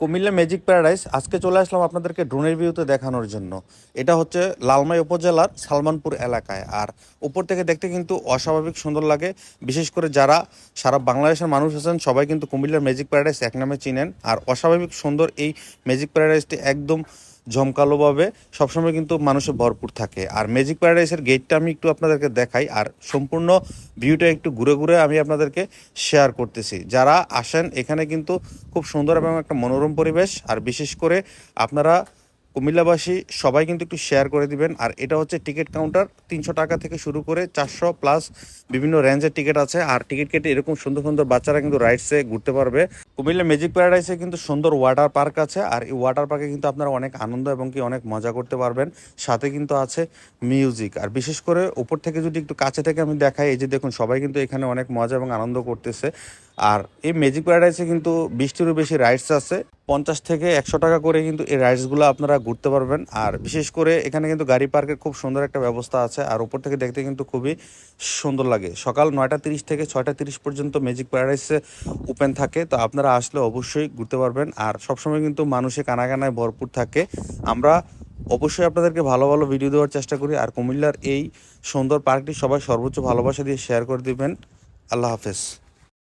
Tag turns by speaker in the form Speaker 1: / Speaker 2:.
Speaker 1: Comilla magic paradise আজকে চলে আসলাম আপনাদেরকে ড্রোনের ভিউতে দেখানোর জন্য। এটা হচ্ছে লালমাই উপজেলার সালমানপুর এলাকায়। আর উপর থেকে দেখতে কিন্তু অস্বাভাবিক সুন্দর লাগে। বিশেষ করে যারা সারা বাংলাদেশের মানুষ আছেন, সবাই কিন্তু কুমিল্লার ম্যাজিক প্যারাডাইস এক নামে চিনেন। আর অস্বাভাবিক সুন্দর এই ম্যাজিক প্যারাডাইসটি একদম জমকালোভাবে সবসময় কিন্তু মানুষে ভরপুর থাকে। আর ম্যাজিক প্যারাডাইসের গেটটা আমি একটু আপনাদেরকে দেখাই, আর সম্পূর্ণ ভিউটা একটু ঘুরে ঘুরে আমি আপনাদেরকে শেয়ার করতেছি। যারা আসেন, এখানে কিন্তু খুব সুন্দর এবং একটা মনোরম পরিবেশ, আর বিশেষ করে আপনারা কুমিল্লাবাসী, সবাই কিন্তু একটু শেয়ার করে দিবেন। আর এটা হচ্ছে টিকিট কাউন্টার তিনশো টাকা থেকে শুরু করে চারশো প্লাস বিভিন্ন রেঞ্জের টিকিট আছে। আর টিকিট কেটে এরকম সুন্দর সুন্দর বাচ্চারা কিন্তু রাইডসে ঘুরতে পারবে। কুমিল্লা ম্যাজিক প্যারাডাইসে কিন্তু সুন্দর ওয়াটার পার্ক আছে। আর এই ওয়াটার পার্কে কিন্তু আপনারা অনেক আনন্দ এবং কি অনেক মজা করতে পারবেন। সাথে কিন্তু আছে মিউজিক আর বিশেষ করে উপর থেকে যদি একটু কাছে থেকে আমি দেখাই, এই যে দেখুন সবাই কিন্তু এখানে অনেক মজা এবং আনন্দ করতেছে। আর এই ম্যাজিক প্যারাডাইসে কিন্তু বিশটিরও বেশি রাইডস আছে। পঞ্চাশ থেকে একশো টাকা করে কিন্তু এই রাইডসগুলো আপনারা ঘুরতে পারবেন। আর বিশেষ করে এখানে কিন্তু গাড়ি পার্কের খুব সুন্দর একটা ব্যবস্থা আছে। আর উপর থেকে দেখতে কিন্তু খুবই সুন্দর লাগে। সকাল নয়টা তিরিশ থেকে ছয়টা তিরিশ পর্যন্ত ম্যাজিক প্যারাডাইসে ওপেন থাকে। তো আপনারা আসলে অবশ্যই ঘুরতে পারবেন। আর সবসময় কিন্তু মানুষে কানাকানায় ভরপুর থাকে। আমরা অবশ্যই আপনাদেরকে ভালো ভালো ভিডিও দেওয়ার চেষ্টা করি। আর কুমিল্লার এই সুন্দর পার্কটি সবাই সর্বোচ্চ ভালোবাসা দিয়ে শেয়ার করে দিবেন। আল্লাহ হাফেজ।